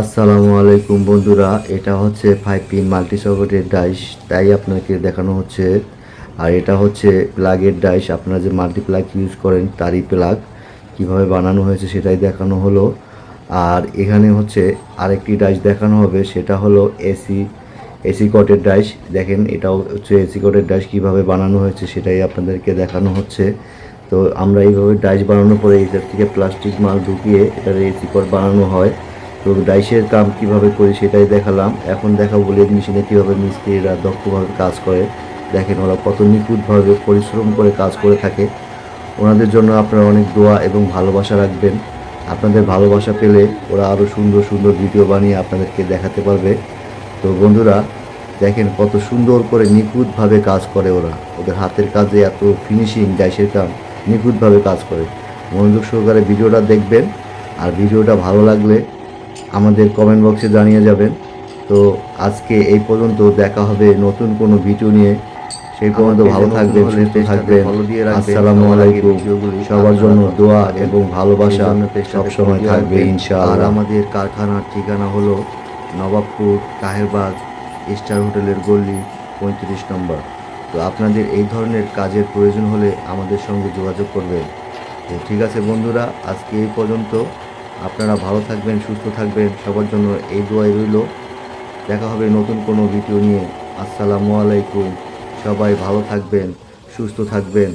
আসসালামু আলাইকুম বন্ধুরা, এটা হচ্ছে ফাইভ পিন মাল্টি সকেটের ডাইস তাই আপনাকে দেখানো হচ্ছে। আর এটা হচ্ছে প্লাগের ডাইস আপনারা যে মাল্টি প্লাগ ইউজ করেন তারই প্লাগ কীভাবে বানানো হয়েছে সেটাই দেখানো হলো। আর এখানে হচ্ছে আরেকটি ডাইস দেখানো হবে, সেটা হলো এসি এসি কটের ডাইস দেখেন এটাও হচ্ছে এসি কটের ডাইস কীভাবে বানানো হয়েছে সেটাই আপনাদেরকে দেখানো হচ্ছে। তো আমরা এইভাবে ডাইস বানানোর পরে এটার থেকে প্লাস্টিক মাল ঢুকিয়ে এটার এসি কট বানানো হয়। তো ডাইসের কাম কীভাবে করি সেটাই দেখালাম। এখন দেখাবো লেদ মেশিনে কীভাবে মিস্ত্রিরা দক্ষভাবে কাজ করে। দেখেন ওরা কত নিখুঁতভাবে পরিশ্রম করে কাজ করে থাকে। ওনাদের জন্য আপনারা অনেক দোয়া এবং ভালোবাসা রাখবেন। আপনাদের ভালোবাসা পেলে ওরা আরও সুন্দর সুন্দর ভিডিও বানিয়ে আপনাদেরকে দেখাতে পারবে। তো বন্ধুরা, দেখেন কত সুন্দর করে নিখুঁতভাবে কাজ করে ওরা। ওদের হাতের কাজে এত ফিনিশিং ডাইসের কাম, নিখুঁতভাবে কাজ করে। মনোযোগ সহকারে ভিডিওটা দেখবেন। আর ভিডিওটা ভালো লাগলে আমাদের কমেন্ট বক্সে জানিয়ে যাবেন। তো আজকে এই পর্যন্ত দেখা হবে নতুন কোনো ভিডিও নিয়ে। সেই পর্যন্ত ভালো থাকবেন সুস্থ থাকবেন। আসসালামু আলাইকুম। সবার জন্য দোয়া এবং ভালোবাসা সবসময় থাকবে ইনশাআল্লাহ। আর আমাদের কারখানার ঠিকানা হলো নবাবপুর তাহেরবাগ স্টার হোটেলের গল্লি পঁয়ত্রিশ নম্বর। তো আপনাদের এই ধরনের কাজের প্রয়োজন হলে আমাদের সঙ্গে যোগাযোগ করবেন। তো ঠিক আছে বন্ধুরা আজকে এই পর্যন্ত। আপনারা ভালো থাকবেন, সুস্থ থাকবেন, সবার জন্য এই দোয়াই রইল। দেখা হবে নতুন কোনো ভিডিও নিয়ে। আসসালামু আলাইকুম। সবাই ভালো থাকবেন, সুস্থ থাকবেন।